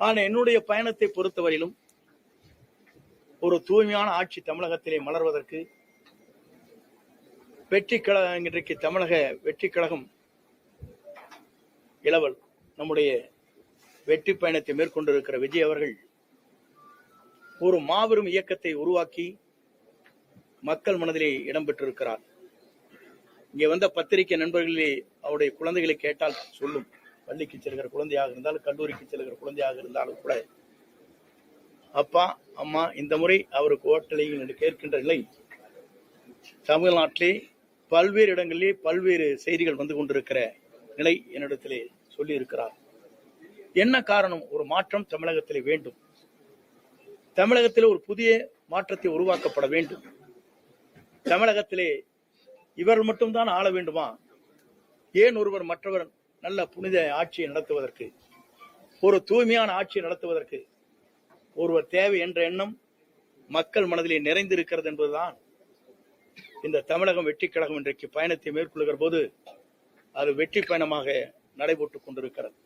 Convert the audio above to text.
ஆனா என்னுடைய பயணத்தை பொறுத்தவரையிலும் ஒரு தூய்மையான ஆட்சி தமிழகத்திலே மலர்வதற்கு வெற்றி கழகம் இன்றைக்கு தமிழக வெற்றி கழகம் இளவல் நம்முடைய வெற்றி பயணத்தை மேற்கொண்டிருக்கிற விஜய் அவர்கள் ஒரு மாபெரும் இயக்கத்தை உருவாக்கி மக்கள் மனதிலே இடம்பெற்றிருக்கிறார் இங்கே வந்த பத்திரிகை நண்பர்களே அவருடைய குழந்தைகளை கேட்டால் சொல்லும். பள்ளிக்கு செல்கிற குழந்தையாக இருந்தாலும் கல்லூரிக்கு செல்கிற குழந்தையாக இருந்தாலும் கூட அப்பா அம்மா இந்த முறை அவருக்கு ஓட்டலையும் என்று கேட்கின்ற நிலை தமிழ்நாட்டிலே பல்வேறு இடங்களிலே பல்வேறு செய்திகள் வந்து கொண்டிருக்கிற நிலை என்னிடத்திலே சொல்லி இருக்கிறார் என்ன காரணம்? ஒரு மாற்றம் தமிழகத்திலே வேண்டும். தமிழகத்திலே ஒரு புதிய மாற்றத்தை உருவாக்கப்பட வேண்டும். தமிழகத்திலே இவர்கள் மட்டும்தான் ஆள வேண்டுமா? ஏன் ஒருவர் மற்றவர் நல்ல புனித ஆட்சியை நடத்துவதற்கு ஒரு தூய்மையான ஆட்சியை நடத்துவதற்கு ஒருவர் தேவை என்ற எண்ணம் மக்கள் மனதிலே நிறைந்திருக்கிறது என்பதுதான் இந்த தமிழகம் வெற்றி கழகம் இன்றைக்கு பயணத்தை மேற்கொள்கிற போது அது வெற்றி பயணமாக நடைபெற்றுக் கொண்டிருக்கிறது.